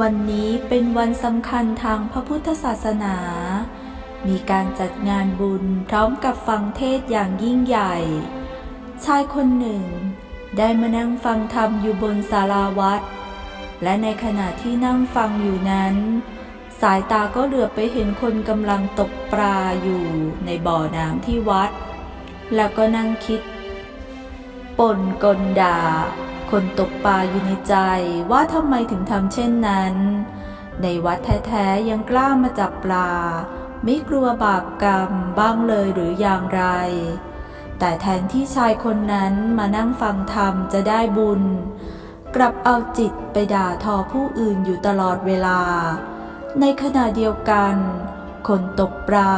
วันนี้เป็นวันสำคัญทางพระพุทธศาสนา มีการจัดงานบุญพร้อมกับฟังเทศอย่างยิ่งใหญ่ ชายคนหนึ่ง ได้มานั่งฟังธรรมอยู่บนศาลาวัด และในขณะที่นั่งฟังอยู่นั้น สายตาก็เหลือบไปเห็นคนกำลังตกปลาอยู่ในบ่อน้ำที่วัด แล้วก็นั่งคิดป่นกลด่า คนตกปลาอยู่ในใจว่าทำไมถึงทำเช่นนั้น ในวัดแท้ๆยังกล้ามาจับปลา ไม่กลัวบาปกรรมบ้างเลยหรืออย่างไร แต่แทนที่ชายคนนั้นมานั่งฟังธรรมจะได้บุญ กลับเอาจิตไปด่าทอผู้อื่นอยู่ตลอดเวลา ในขณะเดียวกัน คนตกปลา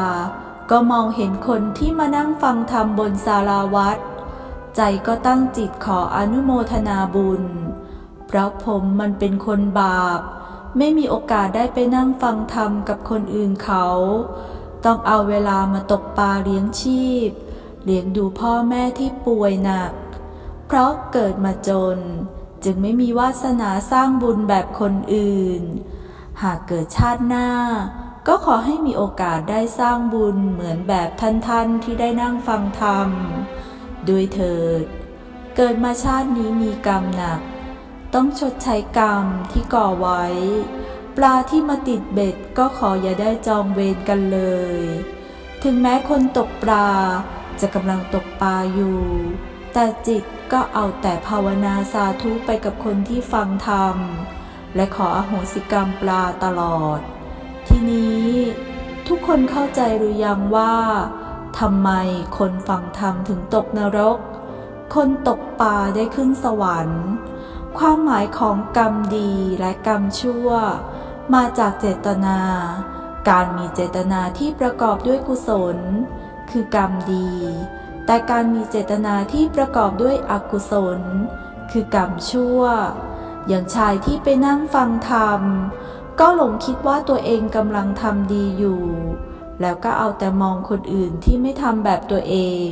ก็มองเห็นคนที่มานั่งฟังธรรมบนศาลาวัด ใจก็ตั้งจิตขออนุโมทนาบุญ เพราะผมมันเป็นคนบาป ไม่มีโอกาสได้ไปนั่งฟังธรรมกับคนอื่นเขา ต้องเอาเวลามาตกปลาเลี้ยงชีพ เลี้ยงดูพ่อแม่ที่ป่วยหนัก เพราะเกิดมาจน จึงไม่มีวาสนาสร้างบุญแบบคนอื่น หากเกิดชาติหน้าก็ขอให้มีโอกาสได้สร้างบุญเหมือนแบบท่านๆที่ได้นั่งฟังธรรม ด้วยเถิด เกิดมาชาตินี้มีกรรมหนัก ต้องชดใช้กรรมที่ก่อไว้ ปลาที่มาติดเบ็ดก็ขออย่าได้จองเวรกันเลย ถึงแม้คนตกปลาจะกำลังตกปลาอยู่ แต่จิตก็เอาแต่ภาวนาสาธุไปกับคนที่ฟังธรรม และขออโหสิกรรมปลาตลอด ทีนี้ ทุกคนเข้าใจหรือยังว่า ทำไมคนฟังธรรมถึงตกนรก คนตกปลาได้ขึ้นสวรรค์ ความหมายของกรรมดีและกรรมชั่ว มาจากเจตนา การมีเจตนาที่ประกอบด้วยกุศล คือกรรมดี แต่การมีเจตนาที่ประกอบด้วยอกุศล คือกรรมชั่ว อย่างชายที่ไปนั่งฟังธรรม ก็หลงคิดว่าตัวเองกำลังทำดีอยู่ แล้วก็เอาแต่มองคนอื่นที่ไม่ทำแบบตัวเอง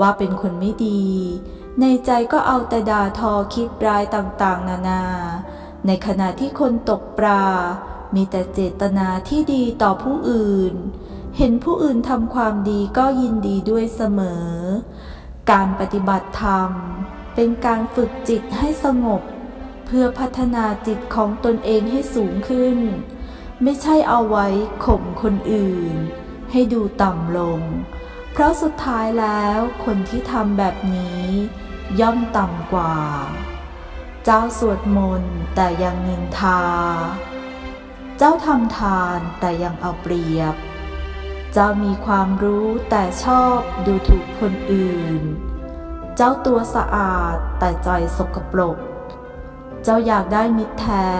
ว่าเป็นคนไม่ดี ในใจก็เอาแต่ด่าทอคิดร้ายต่างๆ นานา ในขณะที่คนตกปลา มีแต่เจตนาที่ดีต่อผู้อื่น เห็นผู้อื่นทำความดีก็ยินดีด้วยเสมอ การปฏิบัติธรรม เป็นการฝึกจิตให้สงบ เพื่อพัฒนาจิตของตนเองให้สูงขึ้นไม่ใช่เอาไว้ข่มคนอื่น ให้ดูต่ำลง เพราะสุดท้ายแล้วคนที่ทำแบบนี้ ย่อมต่ำกว่า เจ้าสวดมนต์แต่ยังนินทา เจ้าทำทานแต่ยังเอาเปรียบ เจ้ามีความรู้แต่ชอบดูถูกคนอื่น เจ้าตัวสะอาดแต่ใจสกปรก เจ้าอยากได้มิตรแท้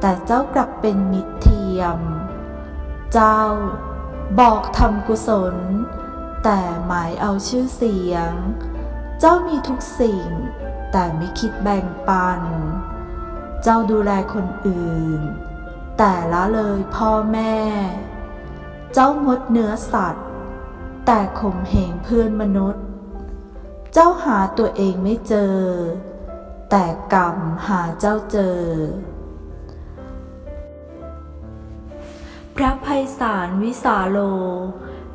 แต่เจ้ากลับเป็นมิตรเทียม เจ้า บอกทำกุศล แต่หมายเอาชื่อเสียง เจ้ามีทุกสิ่ง แต่ไม่คิดแบ่งปัน เจ้าดูแลคนอื่น แต่ละเลยพ่อแม่ เจ้างดเนื้อสัตว์ แต่ข่มเหงเพื่อนมนุษย์ เจ้าหาตัวเองไม่เจอ แต่กรรมหาเจ้าเจอ พระภัยสารวิสาโล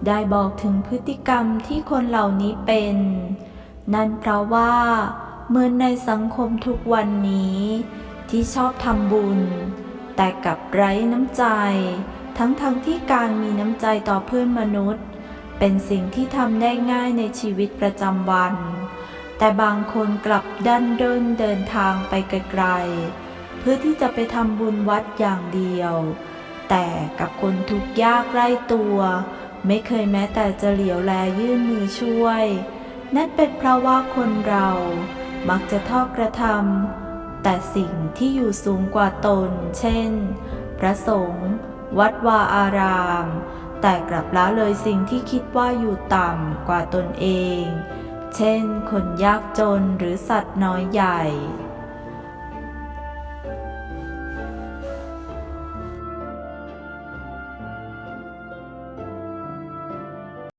ได้บอกถึงพฤติกรรมที่คนเหล่านี้เป็น นั่นเพราะว่าเหมือนในสังคมทุกวันนี้ ที่ชอบทำบุญ แต่กลับไร้น้ำใจ ทั้งๆทที่การมีน้ำใจต่อเพื่อนมนุษย์ เป็นสิ่งที่ทำได้ง่ายในชีวิตประจำวัน แต่บางคนกลับดันเดินเดินทางไปไกลๆเพื่อที่จะไปทำบุญวัดอย่างเดียว แต่กับคนทุกข์ยากไร้ตัว ไม่เคยแม้แต่จะเหลียวแลยื่นมือช่วย นั่นเป็นเพราะว่าคนเรามักจะทอดกระทำแต่สิ่งที่อยู่สูงกว่าตน เช่น พระสงฆ์วัดวาอาราม แต่กลับละเลยสิ่งที่คิดว่าอยู่ต่ำกว่าตนเอง เช่น คนยากจนหรือสัตว์น้อยใหญ่